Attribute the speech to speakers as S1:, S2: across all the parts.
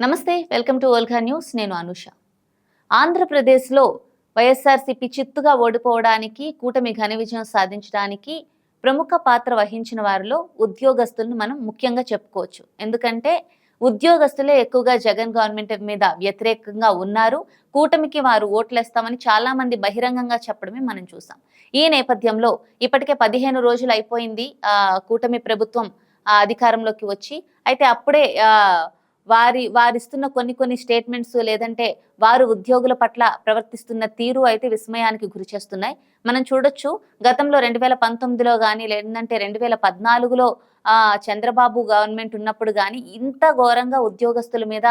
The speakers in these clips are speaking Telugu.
S1: నమస్తే వెల్కమ్ టు ఓల్గా న్యూస్. నేను అనుష. ఆంధ్రప్రదేశ్లో వైఎస్ఆర్సీపీ చిత్తుగా ఓడిపోవడానికి కూటమి ఘన విజయం సాధించడానికి ప్రముఖ పాత్ర వహించిన వారిలో ఉద్యోగస్తులను మనం ముఖ్యంగా చెప్పుకోవచ్చు. ఎందుకంటే ఉద్యోగస్తులే ఎక్కువగా జగన్ గవర్నమెంట్ మీద వ్యతిరేకంగా ఉన్నారు. కూటమికి వారు ఓట్లేస్తామని చాలా మంది బహిరంగంగా చెప్పడమే మనం చూసాం. ఈ నేపథ్యంలో ఇప్పటికే పదిహేను రోజులు అయిపోయింది కూటమి ప్రభుత్వం అధికారంలోకి వచ్చి. అయితే అప్పుడే వారి వారిస్తున్న కొన్ని కొన్ని స్టేట్మెంట్స్ లేదంటే వారు ఉద్యోగుల పట్ల ప్రవర్తిస్తున్న తీరు అయితే విస్మయానికి గురి చేస్తున్నాయి. మనం చూడొచ్చు గతంలో రెండు వేల పంతొమ్మిదిలో కానీ లేదంటే రెండు వేల పద్నాలుగులో ఆ చంద్రబాబు గవర్నమెంట్ ఉన్నప్పుడు కానీ ఇంత ఘోరంగా ఉద్యోగస్తుల మీద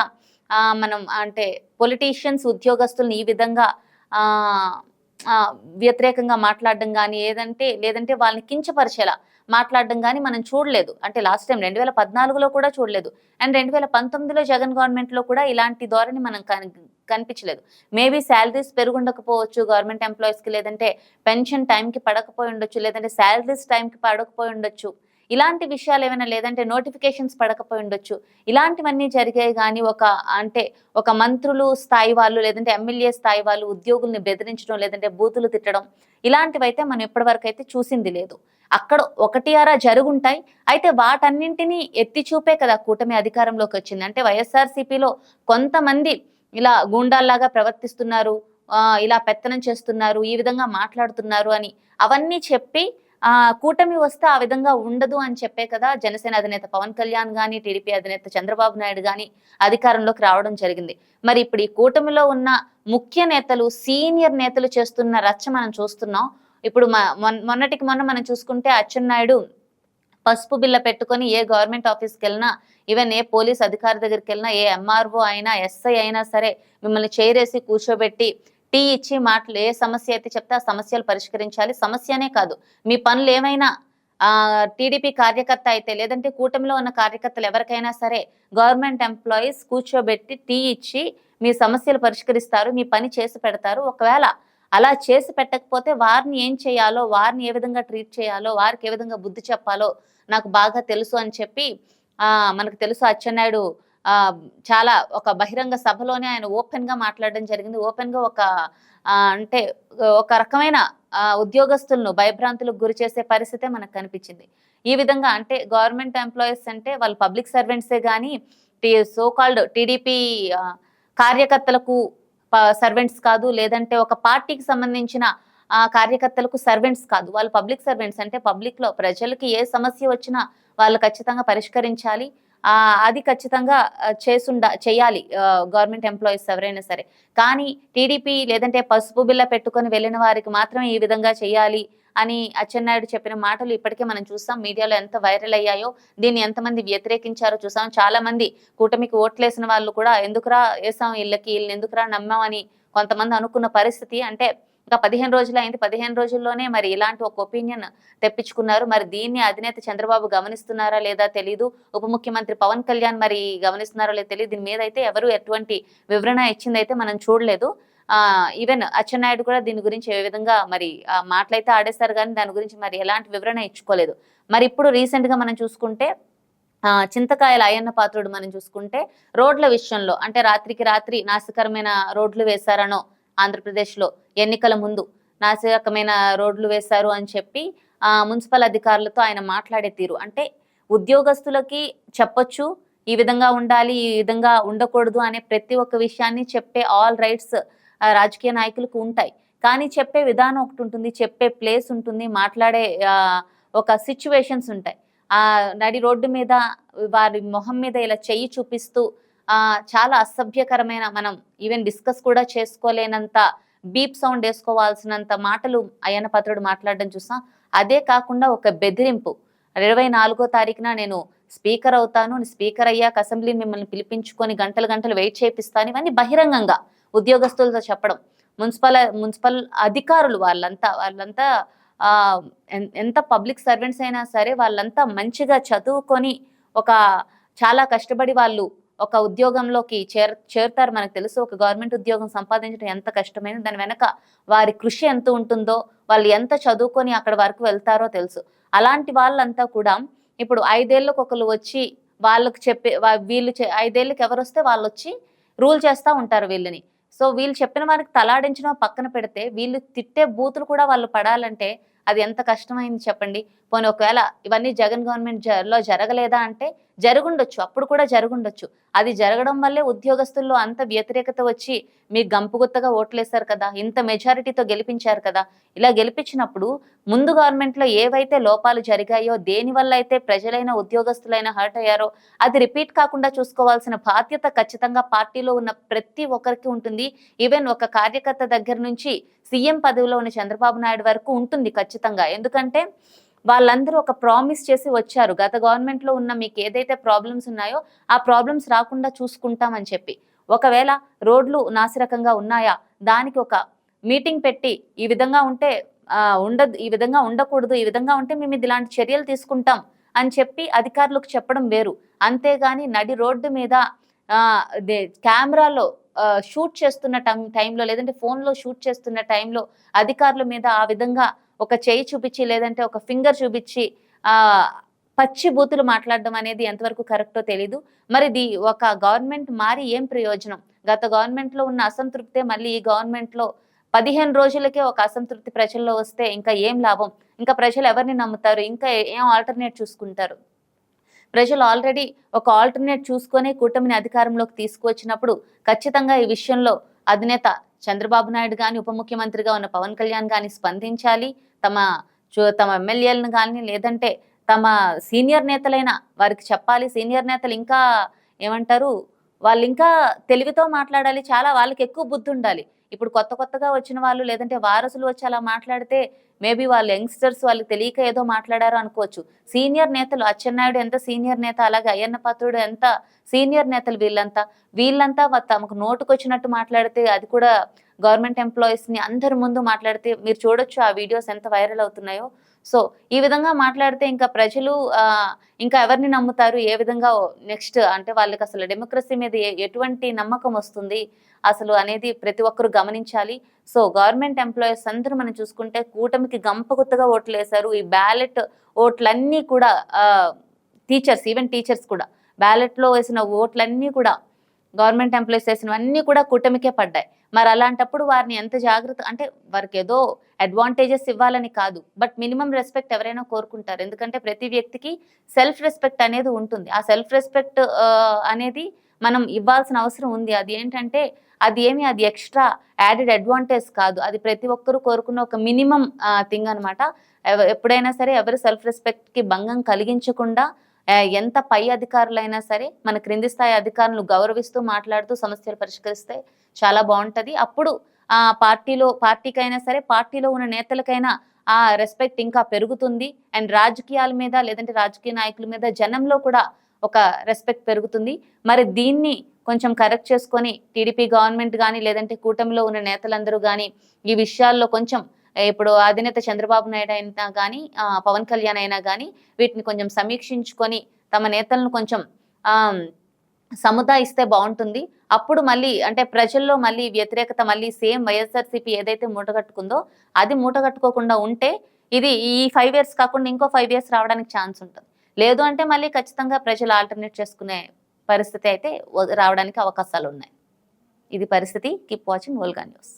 S1: మనం అంటే పొలిటీషియన్స్ ఉద్యోగస్తుల్ని ఈ విధంగా ఆ, వ్యతిరేకంగా మాట్లాడడం కానీ ఏదంటే లేదంటే వాళ్ళని కించపరిచేలా మాట్లాడడం కానీ మనం చూడలేదు. అంటే లాస్ట్ టైం రెండు వేల పద్నాలుగులో కూడా చూడలేదు. అండ్ రెండు వేల పంతొమ్మిదిలో జగన్ గవర్నమెంట్లో కూడా ఇలాంటి ధోరణి మనం కనిపించలేదు. మేబీ శాలరీస్ పెరుగుండకపోవచ్చు గవర్నమెంట్ ఎంప్లాయీస్కి లేదంటే పెన్షన్ టైంకి పడకపోయి ఉండొచ్చు లేదంటే శాలరీస్ టైంకి పడకపోయి ఉండొచ్చు. ఇలాంటి విషయాలు ఏమైనా లేదంటే నోటిఫికేషన్స్ పడకపోయి ఉండొచ్చు. ఇలాంటివన్నీ జరిగాయి కానీ ఒక అంటే ఒక మంత్రులు స్థాయి వాళ్ళు లేదంటే ఎమ్మెల్యే స్థాయి వాళ్ళు ఉద్యోగుల్ని బెదిరించడం లేదంటే బూతులు తిట్టడం ఇలాంటివైతే మనం ఇప్పటివరకు అయితే చూసింది లేదు. అక్కడ ఒకటి అరా జరుగుంటాయి. అయితే వాటన్నింటినీ ఎత్తి చూపే కదా కూటమి అధికారంలోకి వచ్చింది. అంటే వైఎస్ఆర్సీపీలో కొంతమంది ఇలా గూండాల్లాగా ప్రవర్తిస్తున్నారు ఇలా పెత్తనం చేస్తున్నారు ఈ విధంగా మాట్లాడుతున్నారు అని అవన్నీ చెప్పి ఆ కూటమి వస్తే ఆ విధంగా ఉండదు అని చెప్పే కదా జనసేన అధినేత పవన్ కళ్యాణ్ గాని టీడీపీ అధినేత చంద్రబాబు నాయుడు గాని అధికారంలోకి రావడం జరిగింది. మరి ఇప్పుడు ఈ కూటమిలో ఉన్న ముఖ్య నేతలు సీనియర్ నేతలు చేస్తున్న రచ్చ మనం చూస్తున్నాం. ఇప్పుడు మొన్నటికి మొన్న మనం చూసుకుంటే అచ్చెన్నాయుడు పసుపు బిల్ల పెట్టుకొని ఏ గవర్నమెంట్ ఆఫీస్కి వెళ్ళినా ఈవెన్ ఏ పోలీస్ అధికారి దగ్గరికి వెళ్ళినా ఏ ఎంఆర్ఓ అయినా ఎస్ఐ అయినా సరే మిమ్మల్ని చేరేసి కూర్చోబెట్టి టీ ఇచ్చి మాటలు ఏ సమస్య అయితే చెప్తే ఆ సమస్యలు పరిష్కరించాలి. సమస్యనే కాదు. మీ పనులు ఏమైనా ఆ టీడీపీ కార్యకర్త అయితే లేదంటే కూటమిలో ఉన్న కార్యకర్తలు ఎవరికైనా సరే గవర్నమెంట్ ఎంప్లాయీస్ కూర్చోబెట్టి టీ ఇచ్చి మీ సమస్యలు పరిష్కరిస్తారు మీ పని చేసి పెడతారు. ఒకవేళ అలా చేసి పెట్టకపోతే వారిని ఏం చేయాలో వారిని ఏ విధంగా ట్రీట్ చేయాలో వారికి ఏ విధంగా బుద్ధి చెప్పాలో నాకు బాగా తెలుసు అని చెప్పి ఆ మనకు తెలుసు అచ్చెన్నాయుడు చాలా ఒక బహిరంగ సభలోనే ఆయన ఓపెన్గా మాట్లాడడం జరిగింది. ఓపెన్గా ఒక అంటే ఒక రకమైన ఉద్యోగస్తులను భయభ్రాంతులకు గురి చేసే పరిస్థితే మనకు కనిపించింది. ఈ విధంగా అంటే గవర్నమెంట్ ఎంప్లాయీస్ అంటే వాళ్ళు పబ్లిక్ సర్వెంట్సే కానీ సో కాల్డ్ టీడీపీ కార్యకర్తలకు సర్వెంట్స్ కాదు. లేదంటే ఒక పార్టీకి సంబంధించిన కార్యకర్తలకు సర్వెంట్స్ కాదు. వాళ్ళు పబ్లిక్ సర్వెంట్స్ అంటే పబ్లిక్లో ప్రజలకి ఏ సమస్య వచ్చినా వాళ్ళు ఖచ్చితంగా పరిష్కరించాలి. అది ఖచ్చితంగా చేసుండ చేయాలి. గవర్నమెంట్ ఎంప్లాయీస్ ఎవరైనా సరే. కానీ టీడీపీ లేదంటే పసుపు బిల్ల పెట్టుకొని వెళ్ళిన వారికి మాత్రమే ఈ విధంగా చేయాలి అని అచ్చెన్నాయుడు చెప్పిన మాటలు ఇప్పటికే మనం చూసాం మీడియాలో ఎంత వైరల్ అయ్యాయో దీన్ని ఎంతమంది వ్యతిరేకించారో చూసాం. చాలా మంది కూటమికి ఓట్లేసిన వాళ్ళు కూడా ఎందుకురా వేసాం వీళ్ళకి వీళ్ళని ఎందుకురా నమ్మామని కొంతమంది అనుకున్న పరిస్థితి. అంటే ఇంకా పదిహేను రోజులు అయింది. పదిహేను రోజుల్లోనే మరి ఇలాంటి ఒక ఒపీనియన్ తెప్పించుకున్నారు. మరి దీన్ని అధినేత చంద్రబాబు గమనిస్తున్నారా లేదా తెలీదు. ఉప ముఖ్యమంత్రి పవన్ కళ్యాణ్ మరి గమనిస్తున్నారో లేదో తెలియదు దీని మీద అయితే ఎవరు ఎటువంటి వివరణ ఇచ్చిందైతే మనం చూడలేదు. ఆ ఈవెన్ అచ్చెన్నాయుడు కూడా దీని గురించి ఏ విధంగా మరి మాటలైతే ఆడేస్తారు కానీ దాని గురించి మరి ఎలాంటి వివరణ ఇచ్చుకోలేదు. మరి ఇప్పుడు రీసెంట్గా మనం చూసుకుంటే ఆ చింతకాయల అయ్యన్న పాత్రుడు మనం చూసుకుంటే రోడ్ల విషయంలో అంటే రాత్రికి రాత్రి నాశకరమైన రోడ్లు వేశారనో ఆంధ్రప్రదేశ్లో ఎన్నికల ముందు నాశకమైన రోడ్లు వేశారు అని చెప్పి మున్సిపల్ అధికారులతో ఆయన మాట్లాడే తీరు. అంటే ఉద్యోగస్తులకి చెప్పొచ్చు ఈ విధంగా ఉండాలి ఈ విధంగా ఉండకూడదు అనే ప్రతి ఒక్క విషయాన్ని చెప్పే ఆల్ రైట్స్ రాజకీయ నాయకులకు ఉంటాయి. కానీ చెప్పే విధానం ఒకటి ఉంటుంది చెప్పే ప్లేస్ ఉంటుంది మాట్లాడే ఒక సిచ్యువేషన్స్ ఉంటాయి. ఆ నడి రోడ్డు మీద వారి మొహం మీద ఇలా చెయ్యి చూపిస్తూ చాలా అసభ్యకరమైన మనం ఈవెన్ డిస్కస్ కూడా చేసుకోలేనంత బీప్ సౌండ్ వేసుకోవాల్సినంత మాటలు అయ్యన్న పత్రుడు మాట్లాడడం చూసాం. అదే కాకుండా ఒక బెదిరింపు. ఇరవై నాలుగో తారీఖున నేను స్పీకర్ అవుతాను స్పీకర్ అయ్యాక అసెంబ్లీ మిమ్మల్ని పిలిపించుకొని గంటలు గంటలు వెయిట్ చేపిస్తాను ఇవన్నీ బహిరంగంగా ఉద్యోగస్తులతో చెప్పడం. మున్సిపల్ మున్సిపల్ అధికారులు వాళ్ళంతా వాళ్ళంతా ఎంత పబ్లిక్ సర్వెంట్స్ అయినా సరే వాళ్ళంతా మంచిగా చదువుకొని ఒక చాలా కష్టపడి వాళ్ళు ఒక ఉద్యోగంలోకి చేర చేరుతారు. మనకు తెలుసు ఒక గవర్నమెంట్ ఉద్యోగం సంపాదించడం ఎంత కష్టమైనది దాని వెనక వారి కృషి ఎంత ఉంటుందో వాళ్ళు ఎంత చదువుకొని అక్కడ వరకు వెళ్తారో తెలుసు. అలాంటి వాళ్ళంతా కూడా ఇప్పుడు ఐదేళ్ళకు ఒకరు వచ్చి వాళ్ళకి చెప్పే వా- వీళ్ళు ఐదేళ్ళకి ఎవరు వస్తే వాళ్ళు వచ్చి రూల్ చేస్తూ ఉంటారు వీళ్ళని. సో వీళ్ళు చెప్పిన వారికి తలాడించడం పక్కన పెడితే వీళ్ళు తిట్టే బూతులు కూడా వాళ్ళు పడాలంటే అది ఎంత కష్టమైంది చెప్పండి. పోనీ ఒకవేళ ఇవన్నీ జగన్ గవర్నమెంట్లో జరగలేదా అంటే జరుగుండొచ్చు అప్పుడు కూడా జరుగుండొచ్చు. అది జరగడం వల్లే ఉద్యోగస్తుల్లో అంత వ్యతిరేకత వచ్చి మీకు గంపుగుత్తగా ఓట్లేశారు కదా ఇంత మెజారిటీతో గెలిపించారు కదా. ఇలా గెలిపించినప్పుడు ముందు గవర్నమెంట్లో ఏవైతే లోపాలు జరిగాయో దేని వల్ల అయితే ప్రజలైన ఉద్యోగస్తులైన హర్ట్ అయ్యారో అది రిపీట్ కాకుండా చూసుకోవాల్సిన బాధ్యత ఖచ్చితంగా పార్టీలో ఉన్న ప్రతి ఒక్కరికి ఉంటుంది. ఈవెన్ ఒక కార్యకర్త దగ్గర నుంచి సీఎం పదవిలో ఉన్న చంద్రబాబు నాయుడు వరకు ఉంటుంది ఖచ్చితంగా. ఎందుకంటే వాళ్ళందరూ ఒక ప్రామిస్ చేసి వచ్చారు. గత గవర్నమెంట్లో ఉన్న మీకు ఏదైతే ప్రాబ్లమ్స్ ఉన్నాయో ఆ ప్రాబ్లమ్స్ రాకుండా చూసుకుంటామని చెప్పి. ఒకవేళ రోడ్లు నాసిరకంగా ఉన్నాయా? దానికి ఒక మీటింగ్ పెట్టి ఈ విధంగా ఉంటే ఉండదు ఈ విధంగా ఉండకూడదు ఈ విధంగా ఉంటే మేము ఇది ఇలాంటి చర్యలు తీసుకుంటాం అని చెప్పి అధికారులకు చెప్పడం వేరు. అంతేగాని నడి రోడ్డు మీద కెమెరాలో షూట్ చేస్తున్న టైం టైంలో లేదంటే ఫోన్లో షూట్ చేస్తున్న టైంలో అధికారుల మీద ఆ విధంగా ఒక చేయి చూపించి లేదంటే ఒక ఫింగర్ చూపించి పచ్చి బూతులు మాట్లాడడం అనేది ఎంతవరకు కరెక్టో తెలీదు. మరి ఇది ఒక గవర్నమెంట్ మారి ఏం ప్రయోజనం? గత గవర్నమెంట్లో ఉన్న అసంతృప్తే మళ్ళీ ఈ గవర్నమెంట్లో పదిహేను రోజులకే ఒక అసంతృప్తి ప్రజల్లో వస్తే ఇంకా ఏం లాభం? ఇంకా ప్రజలు ఎవరిని నమ్ముతారు? ఇంకా ఏం ఆల్టర్నేట్ చూసుకుంటారు? ప్రజలు ఆల్రెడీ ఒక ఆల్టర్నేట్ చూసుకొని కూటమిని అధికారంలోకి తీసుకువచ్చినప్పుడు ఖచ్చితంగా ఈ విషయంలో అధినేత చంద్రబాబు నాయుడు కానీ ఉప ముఖ్యమంత్రిగా ఉన్న పవన్ కళ్యాణ్ కానీ స్పందించాలి. తమ తమ ఎమ్మెల్యేలను కానీ లేదంటే తమ సీనియర్ నేతలైన వారికి చెప్పాలి. సీనియర్ నేతలు ఇంకా ఏమంటారు? వాళ్ళు ఇంకా తెలివితో మాట్లాడాలి. చాలా వాళ్ళకి ఎక్కువ బుద్ధి ఉండాలి. ఇప్పుడు కొత్త కొత్తగా వచ్చిన వాళ్ళు లేదంటే వారసులు వచ్చి అలా మాట్లాడితే మేబీ వాళ్ళు యంగ్స్టర్స్ వాళ్ళకి తెలియక ఏదో మాట్లాడారు అనుకోవచ్చు. సీనియర్ నేతలు అచ్చెన్నాయుడు ఎంత సీనియర్ నేత అలాగే అయ్యన్న పాత్రుడు ఎంత సీనియర్ నేతలు వీళ్ళంతా? వీళ్ళంతా తమకు నోటుకొచ్చినట్టు మాట్లాడితే అది కూడా గవర్నమెంట్ ఎంప్లాయీస్ని అందరి ముందు మాట్లాడితే మీరు చూడొచ్చు ఆ వీడియోస్ ఎంత వైరల్ అవుతున్నాయో. సో ఈ విధంగా మాట్లాడితే ఇంకా ప్రజలు ఇంకా ఎవరిని నమ్ముతారు? ఏ విధంగా నెక్స్ట్ అంటే వాళ్ళకి అసలు డెమోక్రసీ మీద ఎటువంటి నమ్మకం వస్తుంది? అసలు అనేది ప్రతి ఒక్కరు గమనించాలి. సో గవర్నమెంట్ ఎంప్లాయీస్ అందరూ మనం చూసుకుంటే కూటమికి గంపగుత్తగా ఓట్లు వేశారు ఈ బ్యాలెట్ ఓట్లన్నీ కూడా టీచర్స్ ఈవెన్ టీచర్స్ కూడా. బ్యాలెట్లో వేసిన ఓట్లన్నీ కూడా గవర్నమెంట్ ఎంప్లాయీస్ చేసినవన్నీ కూడా కూటమికే పడ్డాయి. మరి అలాంటప్పుడు వారిని ఎంత జాగ్రత్త అంటే వారికి ఏదో అడ్వాంటేజెస్ ఇవ్వాలని కాదు. బట్ మినిమం రెస్పెక్ట్ ఎవరైనా కోరుకుంటారు. ఎందుకంటే ప్రతి వ్యక్తికి సెల్ఫ్ రెస్పెక్ట్ అనేది ఉంటుంది. ఆ సెల్ఫ్ రెస్పెక్ట్ అనేది మనం ఇవ్వాల్సిన అవసరం ఉంది. అది ఏంటంటే అది ఏమి అది ఎక్స్ట్రా యాడెడ్ అడ్వాంటేజ్ కాదు. అది ప్రతి ఒక్కరూ కోరుకున్న ఒక మినిమం థింగ్ అనమాట ఎప్పుడైనా సరే ఎవరు సెల్ఫ్ రెస్పెక్ట్కి భంగం కలిగించకుండా ఎంత పై అధికారులైనా సరే మన క్రింది స్థాయి అధికారులను గౌరవిస్తూ మాట్లాడుతూ సమస్యలు పరిష్కరిస్తే చాలా బాగుంటది. అప్పుడు ఆ పార్టీలో పార్టీకైనా సరే పార్టీలో ఉన్న నేతలకైనా ఆ రెస్పెక్ట్ ఇంకా పెరుగుతుంది. అండ్ రాజకీయాల మీద లేదంటే రాజకీయ నాయకుల మీద జనంలో కూడా ఒక రెస్పెక్ట్ పెరుగుతుంది. మరి దీన్ని కొంచెం కరెక్ట్ చేసుకొని టీడీపీ గవర్నమెంట్ కానీ లేదంటే కూటమిలో ఉన్న నేతలందరూ కానీ ఈ విషయాల్లో కొంచెం ఇప్పుడు అధినేత చంద్రబాబు నాయుడు అయినా కానీ పవన్ కళ్యాణ్ అయినా కానీ వీటిని కొంచెం సమీక్షించుకొని తమ నేతలను కొంచెం ఆ, సముదాయిస్తే బాగుంటుంది. అప్పుడు మళ్ళీ అంటే ప్రజల్లో మళ్ళీ వ్యతిరేకత మళ్ళీ సేమ్ వైఎస్ఆర్సీపీ ఏదైతే మూటగట్టుకుందో అది మూటగట్టుకోకుండా ఉంటే ఇది ఈ ఫైవ్ ఇయర్స్ కాకుండా ఇంకో ఫైవ్ ఇయర్స్ రావడానికి ఛాన్స్ ఉంటుంది. లేదు అంటే మళ్ళీ ఖచ్చితంగా ప్రజలు ఆల్టర్నేట్ చేసుకునే పరిస్థితి అయితే రావడానికి అవకాశాలు ఉన్నాయి. ఇది పరిస్థితి. కీప్ వాచింగ్ వల్గా న్యూస్.